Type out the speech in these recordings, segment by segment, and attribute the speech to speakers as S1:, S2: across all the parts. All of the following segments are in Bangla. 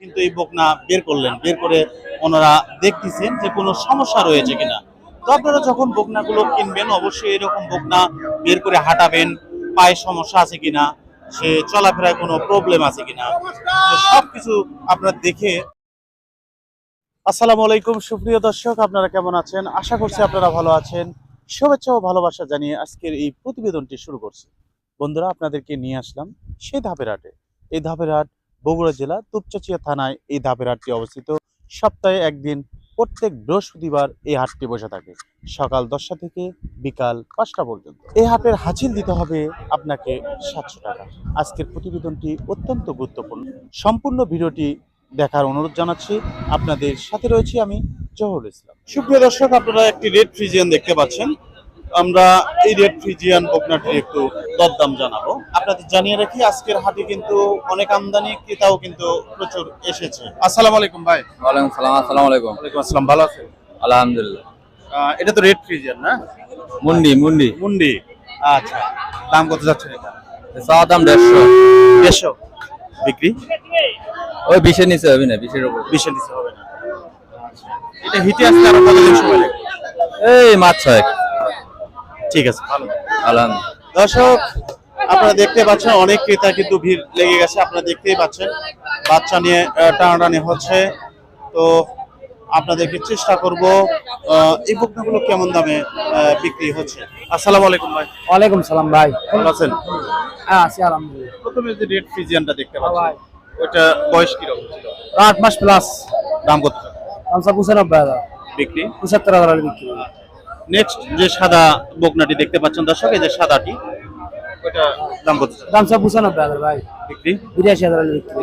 S1: কিন্তু এই বকনা বের করলেন, বের করে ওনারা দেখতেছেন যে কোনো সমস্যা রয়েছে কিনা। তো আপনারা যখন বকনাগুলো কিনবেন, অবশ্যই এরকম বকনা বের করে হাঁটাবেন, পায়ে সমস্যা আছে কিনা, সে চলাফেরায় কোনো প্রবলেম আছে কিনা, তো সবকিছু আপনারা দেখে আসসালামু আলাইকুম, সুপ্রিয় দর্শক, আপনারা কেমন আছেন? আশা করছি আপনারা ভালো আছেন। শুভেচ্ছা ও ভালোবাসা জানিয়ে আজকের এই প্রতিবেদনটি শুরু করছি। বন্ধুরা, আপনাদেরকে নিয়ে আসলাম সেই ধাপের হাটে। এই ধাপের হাট বগুড়া জেলা তুপচাচিয়া থানায় এই ধাপের হাটটি অবস্থিত। সপ্তাহে একদিন, প্রত্যেক বৃহস্পতিবার এই হাটটি বসে থাকে। সকাল দশটা থেকে বিকাল পাঁচটা পর্যন্ত। এই হাটের হাজির দিতে হবে আপনাকে সাতশো টাকা। আজকের প্রতিবেদনটি অত্যন্ত গুরুত্বপূর্ণ। সম্পূর্ণ ভিডিওটি দেখার অনুরোধ জানাচ্ছি। আপনাদের সাথে রয়েছি আমি জহরুল ইসলাম। সুপ্রিয় দর্শক, আপনারা একটি রেড ফ্রিজিয়ান দেখতে পাচ্ছেন। আমরা এই রেড ফ্রিজিয়ান বকনাটির একটু দরদাম জানাব। আপনাদের জানিয়ে রাখি আজকের হাটে কিন্তু অনেক আমদানি ক্রেতাও কিন্তু প্রচুর এসেছে। আসসালামু আলাইকুম ভাই।
S2: ওয়ালাইকুম সালাম আসসালামু আলাইকুম।
S1: ওয়ালাইকুম আসসালাম ভালো আছেন?
S2: আলহামদুলিল্লাহ।
S1: এটা তো রেড ফ্রিজিয়ান না?
S2: মুন্ডি মুন্ডি।
S1: মুন্ডি। আচ্ছা দাম কত যাচ্ছে এটা?
S2: চাওয়া দাম দেড়শো।
S1: দেড়শো? বিক্রি?
S2: ওই বিশের নিচে হবে না বিশের উপর।
S1: বিশে নিচে হবে না। আচ্ছা। এটা হিটে আসতে আরও কতদিন সময় লাগবে?
S2: এই মাছ ছয়েক।
S1: ঠিক আছে। দর্শক আপনারা দেখতে পাচ্ছেন অনেক ক্রেতা কিন্তু ভিড় লেগে গেছে আপনারা দেখতেই পাচ্ছেন। বাচ্চা নিয়ে টানাটানি হচ্ছে। তো আপনাদেরকে চেষ্টা করব এই বকনাগুলো কেমন দামে আহ, বিক্রি হচ্ছে? আসসালামু আলাইকুম ভাই।
S3: ওয়ালাইকুম সালাম ভাই।
S1: ভালো আছেন?
S3: হ্যাঁ আছি আলহামদুলিল্লাহ।
S1: প্রথমে যে রেড ফিজিয়ানটা দেখতে
S3: ভাই।
S1: পাচ্ছেন ওইটা বয়স কীরকম ছিল?
S3: আট মাস প্লাস
S1: দাম কত?
S3: আমসা পঁচানব্বই হাজার।
S1: বিক্রি?
S3: পঁচাত্তর হাজার হলে বিক্রি। হবে।
S1: নেক্সট যে সাদা বকনাটি দেখতে পাচ্ছেন দর্শক এই যে সাদাটি ওইটা দাম কত?
S3: পঁচানব্বই হাজার ভাই।
S1: বিক্রি?
S3: বিরাশি হাজার বিক্রি।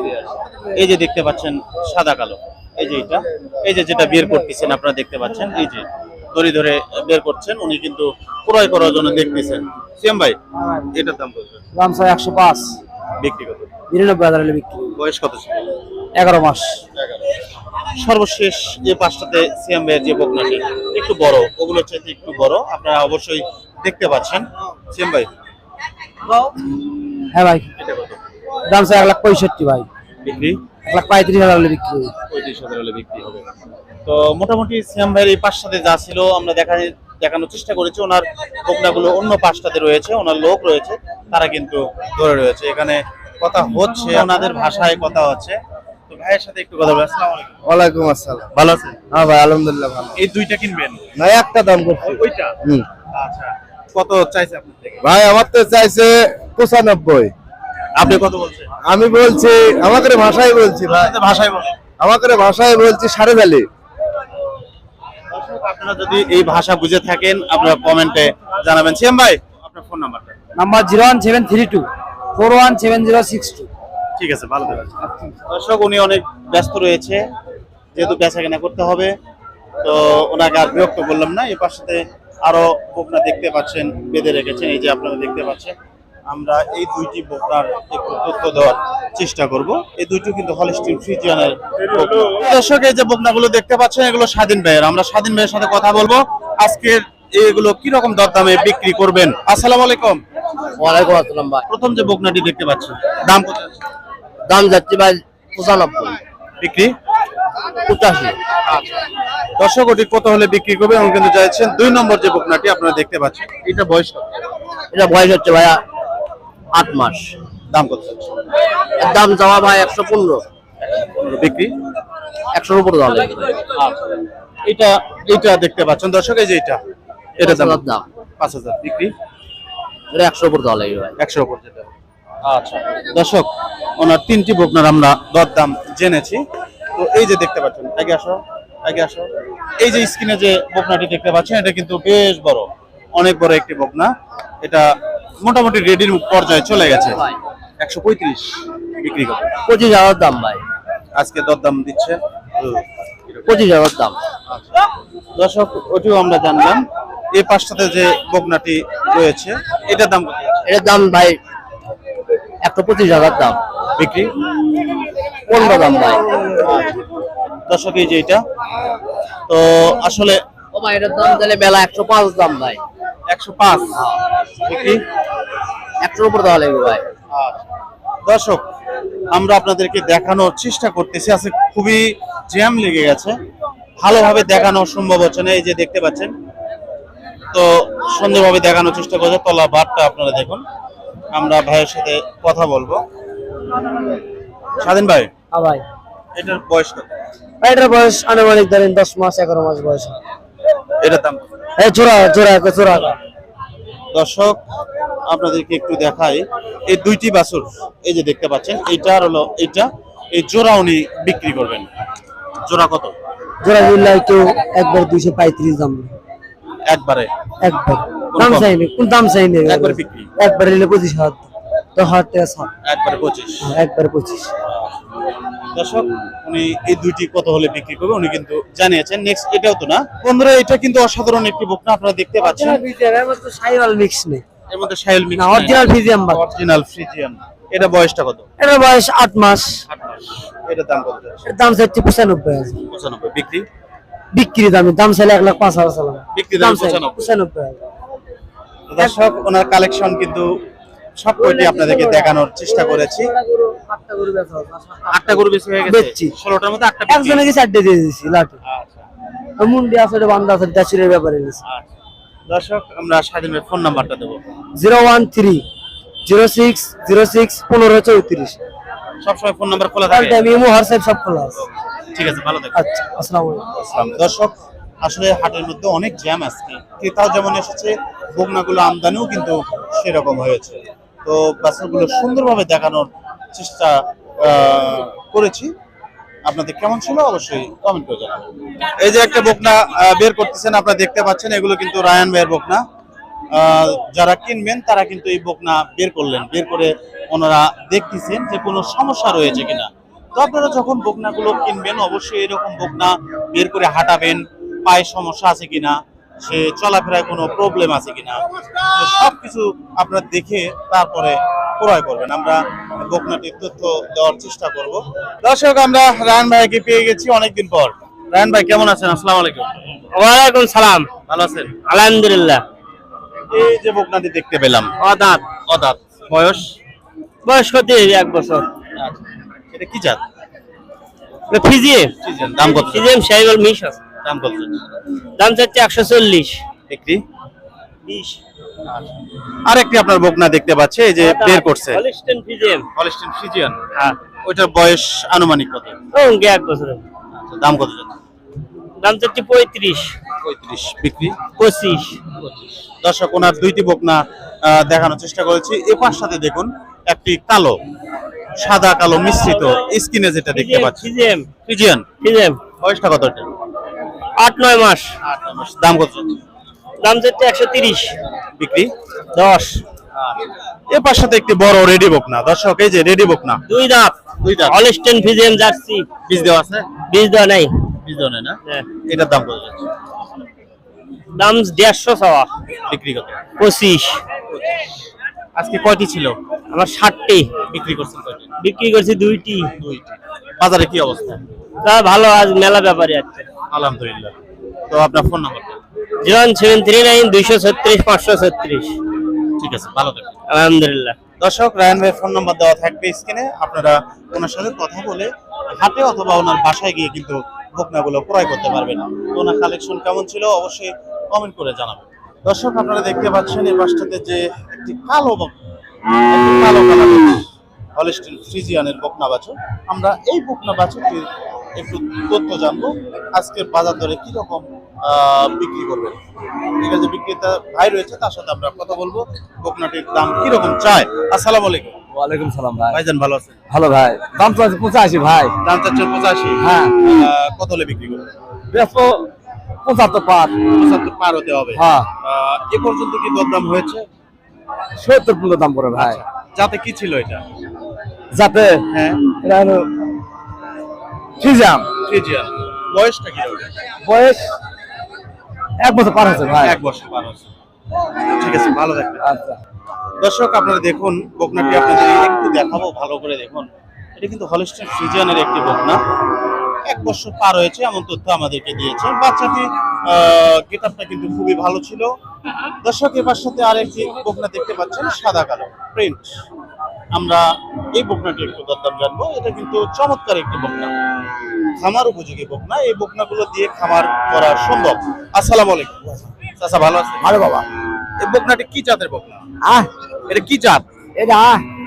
S1: এই যে দেখতে পাচ্ছেন সাদা কালো এই যে এটা। এই যে যেটা বের করতেছেন আপনারা দেখতে পাচ্ছেন এই যে দড়ি ধরে বের করছেন উনি কিন্তু ক্রয় করার জন্য দেখতেছেন। সিএম ভাই এটার দাম কত?
S3: দামসা একশো পাঁচ।
S1: ব্যক্তিগত
S3: বিরানব্বই হাজার বিক্রি।
S1: বয়স কত ছিল?
S3: এগারো মাস।
S1: সর্বশেষ যে পাঁচটাতে সিএম ভাইয়ের যে বকনাটি একটু বড় ওগুলো চাইতে একটু বড় আপনারা অবশ্যই দেখতে পাচ্ছেন। সিএম ভাই?
S3: হ্যাঁ ভাই।
S1: কত?
S3: দামসা এক লাখ পঁয়ষট্টি ভাই।
S1: বিক্রি?
S3: এক লাখ পঁয়ত্রিশ হাজার হলে বিক্রি
S1: পঁয়ত্রিশ হাজার হলে বিক্রি হবে। তো মোটামুটি সিয়াম ভাইয়ের এই পাঁচটাতে যা ছিল আমরা দেখা দেখানোর চেষ্টা করেছি। ওনার বকনাগুলো অন্য পাঁচটাতে রয়েছে ওনার লোক রয়েছে তারা কিন্তু ধরে রয়েছে। এখানে কথা হচ্ছে ওনাদের ভাষায় কথা হচ্ছে। ভাইয়ের সাথে একটু কথা বলব আসসালামু আলাইকুম।
S3: ওয়ালাইকুম আসসালাম।
S1: ভালো আছেন?
S3: হ্যাঁ ভাই আলহামদুলিল্লাহ ভালো।
S1: এই দুইটা কিনবেন?
S3: না একটা দাম করছি।
S1: ওই- ওইটা? আচ্ছা কত চাইছে আপনার থেকে?
S4: ভাই আমার তো চাইছে পঁচানব্বই।
S1: আপনি কত বলছেন?
S4: আমি বলছি আমাদের ভাষায় বলছি ভাই।
S1: ভাষায় বলেন।
S4: আমাদের ভাষায় বলছি সাড়ে ভ্যালি
S1: আপনারা যদি এই ভাষা বুঝে থাকেন আপনারা কমেন্টে জানাবেন। সিয়াম ভাই আপনার ফোন নাম্বারটা।
S3: Number zero one seven three two four one seven zero six two.
S1: ঠিক আছে ভালো থাকবেন। দর্শক উনি অনেক ব্যস্ত রয়েছে যেহেতু বেচা কেনা করতে হবে তো ওনাকে আর বিরক্ত করলাম না। এর পাশে আরও বকনা দেখতে পাচ্ছেন বেঁধে রেখেছেন এই যে আপনারা দেখতে পাচ্ছেন। আমরা এই দুইটি বকনার একটু তথ্য দেওয়ার চেষ্টা করব। এই দুইটি কিন্তু হলিস্টিন ফ্রিজিয়ানের দর্শক এই যে বকনাগুলো দেখতে পাচ্ছেন এগুলো স্বাধীন ভাইয়ের। আমরা স্বাধীন ভাইয়ের সাথে কথা বলব। আজকের এগুলো কি রকম দরদামে বিক্রি করবেন? আসসালামু আলাইকুম।
S3: ওয়ালাইকুম আসসালাম ভাই।
S1: প্রথম যে বকনাটি দেখতে পাচ্ছেন দাম কত?
S3: দাম যাচ্ছে ভাই পঁচানব্বই।
S1: বিক্রি?
S3: পঁচাশি।
S1: দর্শক ওটি কত হলে বিক্রি করবে? এবং কিন্তু চাইছেন দুই নম্বর যে বকনাটি আপনারা দেখতে পাচ্ছেন। এটা বয়স
S3: এটা বয়স হচ্ছে ভাইয়া আট মাস।
S1: দাম কত?
S3: দাম যাওয়া ভাই একশো পনেরো।
S1: বিক্রি?
S3: একশোর উপরে দাম। লাগবে
S1: এটা এটা দেখতে পাচ্ছেন। দর্শক এই যে এটা এটা দাম।
S3: পাঁচ হাজার।
S1: বিক্রি?
S3: এটা একশোর উপরে দাম লাগবে ভাই।
S1: একশোর উপর যেটা। আচ্ছা। দর্শক ওনার তিনটি বকনার আমরা দরদাম জেনেছি। তো এই যে দেখতে পাচ্ছেন আগে আসো আগে আসো। এই যে স্ক্রিনে যে বকনাটি দেখতে পাচ্ছেন এটা কিন্তু বেশ বড় অনেক বড় একটি বকনা। এটা মোটামুটি রেডির পর্যায়ে চলে গেছে। একশো পঁয়ত্রিশ বিক্রি করবে
S3: পঁচিশ হাজার দাম ভাই।
S1: আজকে দরদাম দিচ্ছে।
S3: পঁচিশ হাজার দাম।
S1: দর্শক ওটিও আমরা জানলাম। এই পাঁচটাতে যে বকনাটি রয়েছে এটার দাম?
S3: এটার দাম ভাই একশো পঁচিশ হাজার দাম।
S1: বিক্রি?
S3: পনেরো দাম ভাই।
S1: দর্শক এই যে এটা। তো আসলে
S3: ও ভাই এটার দাম তাহলে বেলা একশো পাঁচ দাম ভাই।
S1: একশো পাঁচ। বিক্রি?
S3: একশোর উপরে দেওয়া লাগবে ভাই।
S1: দর্শক আমরা আপনাদেরকে দেখানোর চেষ্টা করতেছি। আজকে খুবই জ্যাম লেগে গেছে। ভালোভাবে দেখানো সম্ভব হচ্ছে না এই যে দেখতে পাচ্ছেন। তো সুন্দরভাবে দেখানোর চেষ্টা করছে তলা বারটা আপনারা দেখুন। আমরা ভাইয়ের সাথে কথা বলব। স্বাধীন ভাই
S3: হ্যাঁ ভাই।
S1: এটার বয়স কত?
S3: এটার বয়স আনুমানিক ধরেন দশ মাস এগারো মাস বয়স।
S1: এটার দাম?
S3: এই জোড়া জোড়া জোড়া
S1: দর্শক আপনাদেরকে একটু দেখাই এই দুইটি বাছুর এই যে দেখতে পাচ্ছেন এইটার হলো এইটা এই জোড়া উনি বিক্রি করবেন। জোড়া কত?
S3: জোড়া নিলে কেউ একবার দুইশো পঁয়ত্রিশ দাম।
S1: একবারে।
S3: একবার। দাম চাইনি কোন দাম চাইনি?
S1: একবার বিক্রি?
S3: একবার নিলে পঁচিশ হাজার দশ হাজার টাকা ছাড়।
S1: একবারে পঁচিশ?
S3: হ্যাঁ, একবার পঁচিশ।
S1: দর্শক উনি এই দুইটি কত হলে বিক্রি করবে উনি কিন্তু জানিয়েছেন। নেক্সট এটাও তো না? বন্ধুরা এটা কিন্তু অসাধারণ একটি বকনা আপনারা দেখতে পাচ্ছেন।
S3: সাইওয়াল মিক্স নেই।
S1: এর মধ্যে সাহেল মিক্স
S3: না অরিজিনাল ফিজিয়াম বাদ।
S1: Original Friesian. এটা বয়সটা কত?
S3: এটার বয়স আট মাস।
S1: আট মাস। এটার দাম কত
S3: এর দাম চাইছে পঁচানব্বই হাজার।
S1: পঁচানব্বই। বিক্রি?
S3: বিক্রি দামে দাম চাইলে এক লাখ পাঁচ হাজার চালাবে।
S1: বিক্রি দাম
S3: দাম চাইলে
S1: পঁচানব্বই।
S3: পঁচানব্বই হাজার।
S1: দর্শক ওনার কালেকশন কিন্তু সব কয়টি আপনাদেরকে দেখানোর চেষ্টা করেছি।
S3: আটটা গরু।
S1: আটটা বেশি হয়ে গেছে।
S3: বেচছি।
S1: ষোলোটার মধ্যে আটটা।
S3: একজনে গেছে আড্ডে দিয়ে দিয়েছি লাঠি।
S1: আচ্ছা,
S3: মুন্ডি আছে বান্ধা আছে দেশের ব্যাপারে নিয়েছি
S1: আচ্ছা। দর্শক আমরা স্বাধীনের ফোন নাম্বারটা দেবো।
S3: Zero one three zero six zero six পনেরো চৌত্রিশ।
S1: সবসময় ফোন নাম্বার খোলা থাকে।
S3: টাইম ইমো হোয়াটসঅ্যাপ সব খোলা আছে।
S1: ঠিক আছে ভালো থাকবেন।
S3: আচ্ছা আসসালামু আলাইকুম।
S1: দর্শক আসলে হাটের মধ্যে অনেক জ্যাম আজকে। ক্রেতাও যেমন এসেছে বগনাগুলো আমদানিও কিন্তু সেরকম হয়েছে। তো বাচ্চাগুলো সুন্দরভাবে দেখানোর চেষ্টা করেছি। আপনাদের কেমন ছিল অবশ্যই কমেন্ট করে জানাবেন। এই যে একটা বকনা বের করতেছেন, আপনারা দেখতে পাচ্ছেন, এগুলো কিন্তু রায়ান ভাইয়ের বকনা যারা কিনবেন, তারা কিন্তু এই বকনা বের করলেন। বের করে ওনারা দেখতেছেন যে কোনো সমস্যা রয়েছে কিনা। তো আপনারা যখন বকনাগুলো কিনবেন, অবশ্যই এরকম বকনা বের করে হাঁটাবেন পায়ে সমস্যা আছে কিনা সে চলাফেরায় কোনো প্রবলেম আছে কিনা তো সবকিছু আপনারা দেখে তারপরে ক্রয় করবেন। আমরা বকনাটির তথ্য দেওয়ার চেষ্টা করব। দর্শক আমরা রায়ন ভাইকে পেয়ে গেছি অনেকদিন পর। রায়ন ভাই কেমন আছেন? আসসালামু আলাইকুম।
S3: ওয়ালাইকুম সালাম।
S1: ভালো আছেন?
S3: আলহামদুলিল্লাহ।
S1: এই যে বকনাটি দেখতে পেলাম।
S3: অদাঁত।
S1: অদাত। বয়স?
S3: বয়স কত এক বছর।
S1: আচ্ছা। এটা কি জাত?
S3: ফিজিয়ে
S1: দাম কত?
S3: ফিজিয়াম সাইবল মিশ আছে।
S1: দাম কত?
S3: দাম চাচ্ছে একশো চল্লিশ।
S1: বিক্রি?
S3: বিশ।
S1: আরেকটি আপনার বকনা দেখতে পাচ্ছে এই যে বের করছে।
S3: হলিস্টেন ফিজিয়াম
S1: হলিস্টিন ফ্রিজিয়ান
S3: হ্যাঁ
S1: ওইটার বয়স আনুমানিক কত?
S3: এক বছর
S1: আচ্ছা, দাম কত
S3: দাম চাচ্ছে পঁয়ত্রিশ।
S1: পঁয়ত্রিশ বিক্রি?
S3: পঁচিশ।
S1: দর্শক ওনার দুইটি বকনা আহ, দেখানোর চেষ্টা করেছি। এ সাথে দেখুন একটি কালো সাদা কালো মিশ্রিত স্কিনে যেটা দেখতে পাচ্ছি।
S3: ফিজিয়াম
S1: ফ্রিজিয়ান
S3: ফিজিয়াম
S1: বয়সটা কত এটা?
S3: আট নয় মাস।
S1: আট নয় মাস। দাম কত?
S3: দাম চাচ্ছে একশো তিরিশ।
S1: বিক্রি?
S3: দশ।
S1: এ পাশটাতে একটি বড় রেডি বকনা দর্শক এই যে রেডি বকনা
S3: দুই দাঁত।
S1: দুই দাঁত।
S3: Holstein Friesian Jersey.
S1: বীজ দেওয়া আছে?
S3: বীজ দেওয়া নাই।
S1: বীজ দেওয়া নেই না?
S3: হ্যাঁ।
S1: এটার দাম কত?
S3: দাম দেড়শো সওয়া
S1: বিক্রি কত?
S3: পঁচিশ।
S1: আজকে কয়টি ছিল?
S3: আমার ষাটটি
S1: বিক্রি করছেন
S3: বিক্রি করছি দুইটি।
S1: দুইটি। বাজারে কি অবস্থা?
S3: তা ভালো আজ মেলা ব্যাপারে আছে।
S1: আলহামদুলিল্লাহ। তো আপনার ফোন নাম্বারটা
S3: জিরো সেভেন থ্রি নাইন দুইশো ছত্রিশ পাঁচশো ছত্রিশ।
S1: ঠিক আছে ভালো থাকবেন।
S3: আলহামদুলিল্লাহ।
S1: দর্শক রায়ন ভাইয়ের ফোন নাম্বার দেওয়া থাকবে স্ক্রিনে। আপনারা ওনার সাথে কথা বলে হাটে অথবা ওনার বাসায় গিয়ে কিন্তু বকনাগুলো ক্রয় করতে পারবেন। ওনার কালেকশন কেমন ছিল অবশ্যই কমেন্ট করে জানাবেন। দর্শক আপনারা দেখতে পাচ্ছেন এই বাসটাতে যে একটি কালো কালো কালারের হলিস্টিন ফ্রিজিয়ানের বকনা বাছুর। আমরা এই বকনা বাছুরটির একটু তথ্য জানব। আজকের বাজার দরে কীরকম বিক্রি করবেন? এখানে যে বিক্রেতা ভাই রয়েছে তার সাথে আমরা কথা বলব। বকনাটির দাম কীরকম চায়? আসসালামু আলাইকুম।
S4: ওয়ালাইকুম সালাম ভাই।
S1: ভাইজান ভালো আছেন?
S4: ভালো ভাই। দাম তো আছে পঁচাশি ভাই।
S1: দাম পঁচাশি।
S4: হ্যাঁ।
S1: কত হলে বিক্রি করবেন?
S4: ব্যস্ত পঁচাত্তর পাঁচ
S1: পঁচাত্তর পার হতে হবে।
S4: হ্যাঁ।
S1: এ পর্যন্ত কি দরদাম হয়েছে?
S4: সত্তর পর্যন্ত দাম ভাই।
S1: যাতে কি ছিল এটা?
S4: যাতে
S1: হ্যাঁ।
S4: এটা হলো ফিজাম
S1: বয়সটা কি হবে
S4: বয়স এক বছর পার হয়েছে ভাই।
S1: এক বছর পার হচ্ছে ঠিক আছে ভালো থাকবেন।
S4: আচ্ছা।
S1: দর্শক আপনারা দেখুন বকনাটি আপনাদের একটু দেখাবো ভালো করে দেখুন। এটা কিন্তু হলিস্টিন ফ্রিজিয়ানের একটি বকনা এক বছর পার হয়েছে এমন তথ্য আমাদেরকে দিয়েছে। বাচ্চাটি গেট আপটা কিন্তু খুবই ভালো ছিল। দর্শক এবার সাথে আরেকটি বকনা দেখতে পাচ্ছেন সাদা কালো প্রিন্ট। আমরা এই বকনাটি একটু দরদাম জানব। এটা কিন্তু চমৎকার একটি বকনা। খামার উপযোগী বকনা। এই বকনাগুলো দিয়ে খামার করা সম্ভব। আসসালামু আলাইকুম। চাচা ভালো আছেন?
S3: ভালো বাবা।
S1: এই বকনাটি কি জাতের বকনা?
S3: আহ।
S1: এটা কি জাত?
S3: এটা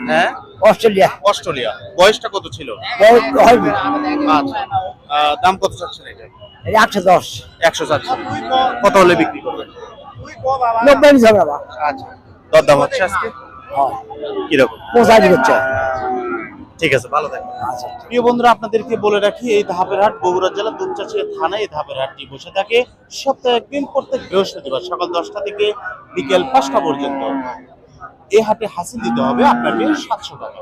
S1: হ্যাঁ?
S3: অস্ট্রেলিয়া।
S1: অস্ট্রেলিয়া। বয়সটা কত ছিল? আচ্ছা। দাম কত চাচ্ছেন এটা?
S3: একশো দশ।
S1: একশো চাচ্ছেন। কত হলে বিক্রি করবেন?
S3: নব্বই
S1: আচ্ছা। দরদাম হচ্ছে আজকে? কীরকম?
S3: পঁচাশি হচ্ছে।
S1: ঠিক আছে ভালো থাকবেন। প্রিয় বন্ধুরা আপনাদেরকে বলে রাখি এই ধাপের হাট বগুড়া জেলা দুপচাচিয়া থানায় এই ধাপের হাটটি বসে থাকে। সপ্তাহে একদিন প্রত্যেক বৃহস্পতিবার সকাল দশটা থেকে বিকেল পাঁচটা পর্যন্ত। এই হাটে হাসিল দিতে হবে আপনাকে সাতশো টাকা।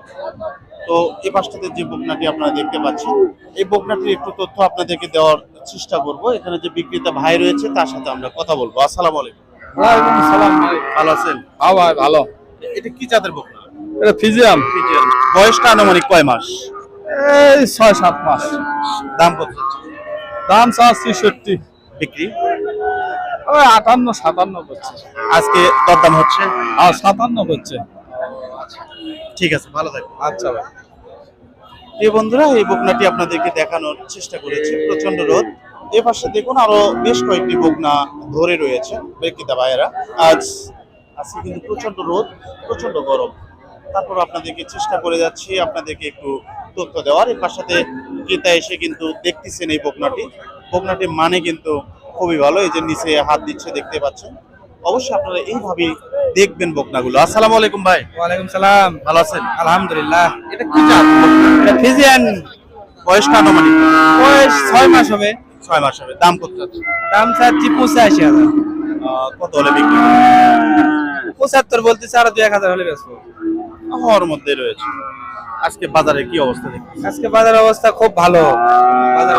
S1: তো এই পাশটাতে যে বকনাটি আপনারা দেখতে পাচ্ছেন এই বকনাটির একটু তথ্য আপনাদেরকে দেওয়ার চেষ্টা করব। এখানে যে বিক্রেতা ভাই রয়েছে তার সাথে আমরা কথা বলব। আসসালামু আলাইকুম। ভালো আছেন?
S2: হ্যাঁ ভালো।
S1: এটা কি জাতের বকনা?
S2: এটা ফিজিয়াম।
S1: ফ্রিজিয়ান। বয়সটা আনুমানিক কয় মাস?
S2: এই ছয় সাত মাস।
S1: দাম কত?
S2: দাম চাচ্ছি সত্যি
S1: বিক্রি?
S2: ওই আটান্ন সাতান্ন করছে।
S1: আজকে দরদাম হচ্ছে?
S2: আর সাতান্ন করছে।
S1: ঠিক আছে ভালো থাকবে
S2: আচ্ছা ভাই।
S1: এই বন্ধুরা এই বকনাটি আপনাদেরকে দেখানোর চেষ্টা করেছি। প্রচণ্ড রোদ। এ পাশে দেখুন আরও বেশ কয়েকটি বকনা ধরে রয়েছে। বিক্রেতা ভাইয়েরা আজ আজকে কিন্তু প্রচণ্ড রোদ প্রচণ্ড গরম। তারপর আপনাদেরকে চেষ্টা করে যাচ্ছি আপনাদেরকে একটু তথ্য দেওয়ার। এর পাশাতে ক্রেতা এসে কিন্তু দেখতেছেন এই বকনাটি। বকনাটির মানে কিন্তু খুবই ভালো এই যে নিচে হাত দিচ্ছে দেখতে পাচ্ছেন। অবশ্যই আপনারা এইভাবেই দেখবেন বকনাগুলো। আসসালামু আলাইকুম ভাই।
S3: ওয়ালাইকুম সালাম।
S1: ভালো আছেন?
S3: আলহামদুলিল্লাহ।
S1: এটা কি জাত?
S3: এটা ফিজিয়ান।
S1: বয়সটা আনুমানিক?
S3: বয়স ছয় মাস হবে।
S1: ছয় মাস হবে। দাম কত?
S3: দাম চাচ্ছি পঁচাশি হাজার।
S1: কত হলে বিক্রি?
S3: পঁচাত্তর বলতেছে আরও দুই এক হাজার হলে বেচবো।
S1: হওয়ার মধ্যে রয়েছে। আজকে বাজারে কি অবস্থা দেখি
S3: আজকে বাজার অবস্থা খুব ভালো। বাজার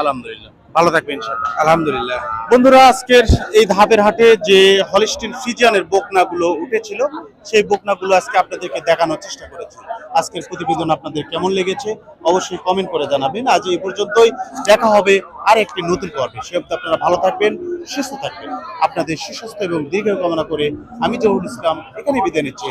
S1: আলহামদুলিল্লাহ। ভালো থাকবে ইনশাআল্লাহ।
S3: আলহামদুলিল্লাহ।
S1: বন্ধুরা আজকের এই ধাপের হাটে যে হলিস্টিন ফ্রিজিয়ানের বকনাগুলো উঠেছিল সেই বকনাগুলো আজকে আপনাদেরকে দেখানোর চেষ্টা করেছি। আজকের প্রতিবেদন আপনাদের কেমন লেগেছে অবশ্যই কমেন্ট করে জানাবেন। আজ এই পর্যন্তই দেখা হবে আর একটি নতুন পর্বে। সে অবধি আপনারা ভালো থাকবেন সুস্থ থাকবেন। আপনাদের সুস্বাস্থ্য এবং দীর্ঘ কামনা করে আমি জহুরুল ইসলাম এখানে বিদায় নিচ্ছি।